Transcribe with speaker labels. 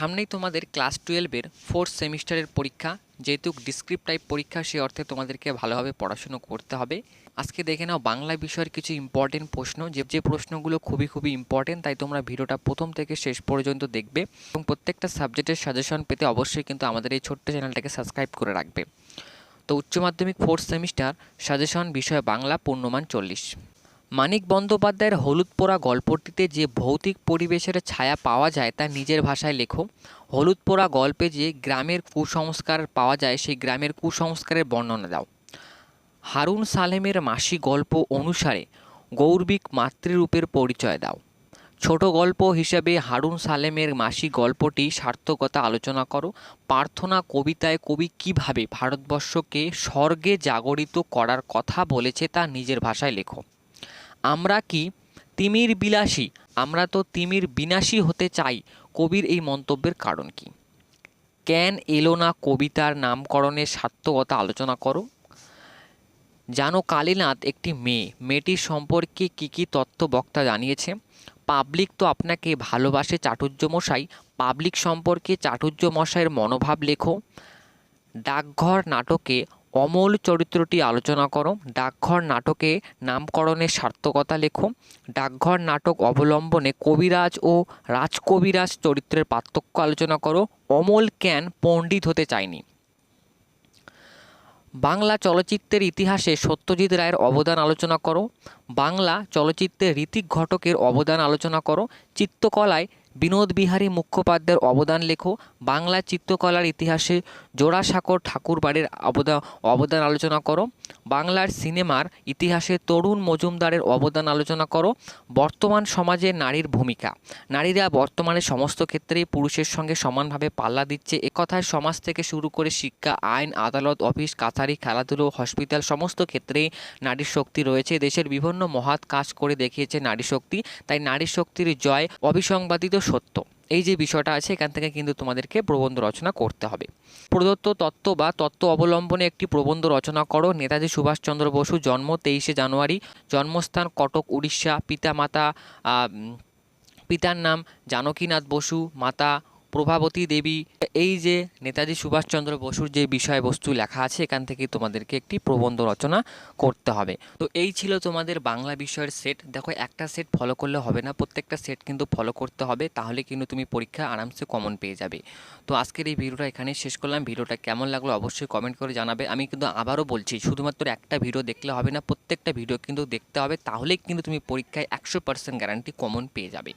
Speaker 1: সামনেই তোমাদের ক্লাস টুয়েলভের ফোর্থ সেমিস্টারের পরীক্ষা, যেহেতু ডিসক্রিপ টাইপ পরীক্ষা, সে অর্থে তোমাদেরকে ভালোভাবে পড়াশুনো করতে হবে। আজকে দেখে নাও বাংলা বিষয়ের কিছু ইম্পর্টেন্ট প্রশ্ন, যে যে প্রশ্নগুলো খুবই খুবই ইম্পর্টেন্ট তাই তোমরা ভিডিওটা প্রথম থেকে শেষ পর্যন্ত দেখবে। এবং প্রত্যেকটা সাবজেক্টের সাজেশন পেতে অবশ্যই কিন্তু আমাদের এই ছোট্ট চ্যানেলটাকে সাবস্ক্রাইব করে রাখবে। তো উচ্চ মাধ্যমিক ফোর্থ সেমিস্টার সাজেশন বিষয় বাংলা, পূর্ণমান চল্লিশ। মানিক বন্দ্যোপাধ্যায়ের হলুদ পোড়া গল্পটিতে যে ভৌতিক পরিবেশের ছায়া পাওয়া যায় তা নিজের ভাষায় লেখো। হলুদ পোড়া গল্পে যে গ্রামের কুসংস্কার পাওয়া যায়, সেই গ্রামের কুসংস্কারের বর্ণনা দাও। হারুন সালেমের মাসি গল্প অনুসারে গৌরবিক মাতৃরূপের পরিচয় দাও। ছোট গল্প হিসেবে হারুন সালেমের মাসি গল্পটি সার্থকতা আলোচনা করো। প্রার্থনা কবিতায় কবি কীভাবে ভারতবর্ষকে স্বর্গে জাগরিত করার কথা বলেছে তা নিজের ভাষায় লেখো। আমরা কি তিমির বিলাসী? আমরা তো তিমির বিনাশী হতে চাই। কবির এই মন্তব্যের কারণ কি? ক্যান এলো না কবিতার নামকরণের সার্থকতা আলোচনা করো। জানো কালীনাথ একটি মেয়ে। মেয়েটির সম্পর্কে কী কী তথ্য বক্তা জানিয়েছে? পাবলিক তো আপনাকে ভালোবাসে চাটুর্য মশাই পাবলিক সম্পর্কে চাটুর্য মশাইয়ের মনোভাব লেখো। ডাকঘর নাটকে অমল চরিত্রটি আলোচনা করো। ডাকঘর নাটকে নামকরণের সার্থকতা লেখো। ডাকঘর নাটক অবলম্বনে কবিরাজ ও রাজকবিরাজ চরিত্রের পার্থক্য আলোচনা করো। অমল ক্যান পণ্ডিত হতে চায়নি? বাংলা চলচ্চিত্রের ইতিহাসে সত্যজিৎ রায়ের অবদান আলোচনা করো। বাংলা চলচ্চিত্রে ঋতিক ঘটকের অবদান আলোচনা করো। চিত্রকলায় বিনোদ বিহারী মুখোপাধ্যায়ের অবদান লেখো, বাংলা চিত্রকলার ইতিহাসে জোড়াসাঁকোর ঠাকুরবাড়ির অবদান অবদান আলোচনা করো, বাংলার সিনেমার ইতিহাসে তরুণ মজুমদারের অবদান আলোচনা করো, বর্তমান সমাজে নারীর ভূমিকা। নারীরা বর্তমানে সমস্ত ক্ষেত্রেই পুরুষের সঙ্গে সমানভাবে পাল্লা দিচ্ছে। একথায় সমাজ থেকে শুরু করে শিক্ষা, আইন, আদালত, অফিস, কাছারি, খেলাধুলো, হসপিটাল সমস্ত ক্ষেত্রেই নারীর শক্তি রয়েছে। দেশের বিভিন্ন মহৎ কাজ করে দেখিয়েছে নারী শক্তি। তাই নারী শক্তির জয় অবিসংবাদিত সত্য। এই যে বিষয়টা আছে, এখান থেকে কিন্তু তোমাদেরকে প্রবন্ধ রচনা করতে হবে। প্রদত্ত তত্ত্ব বা তত্ত্ব অবলম্বনে একটি প্রবন্ধ রচনা করো। নেতাজি সুভাষচন্দ্র বসু জন্ম তেইশে জানুয়ারি, জন্মস্থান কটক, উড়িষ্যা। পিতামাতা মাতা পিতার নাম জানকীনাথ বসু, মাতা প্রভাবতী দেবী। এই যে নেতাজি সুভাষচন্দ্র বসুর যে বিষয়বস্তু লেখা আছে, এখান থেকে তোমাদেরকে একটি প্রবন্ধ রচনা করতে হবে। তো এই ছিল তোমাদের বাংলা বিষয়ের সেট দেখো, একটা সেট ফলো করলে হবে না, প্রত্যেকটা সেট কিন্তু ফলো করতে হবে, তাহলে কিন্তু তুমি পরীক্ষা আরামসে কমন পেয়ে যাবে। তো আজকের এই ভিডিওটা এখানেই শেষ করলাম। ভিডিওটা কেমন লাগল অবশ্যই কমেন্ট করে জানাবে। আমি কিন্তু আবারও বলছি, শুধুমাত্র একটা ভিডিও দেখলে হবে না, প্রত্যেকটা ভিডিও কিন্তু দেখতে হবে, তাহলেই কিন্তু তুমি পরীক্ষায় একশো পার্সেন্ট গ্যারান্টি কমন পেয়ে যাবে।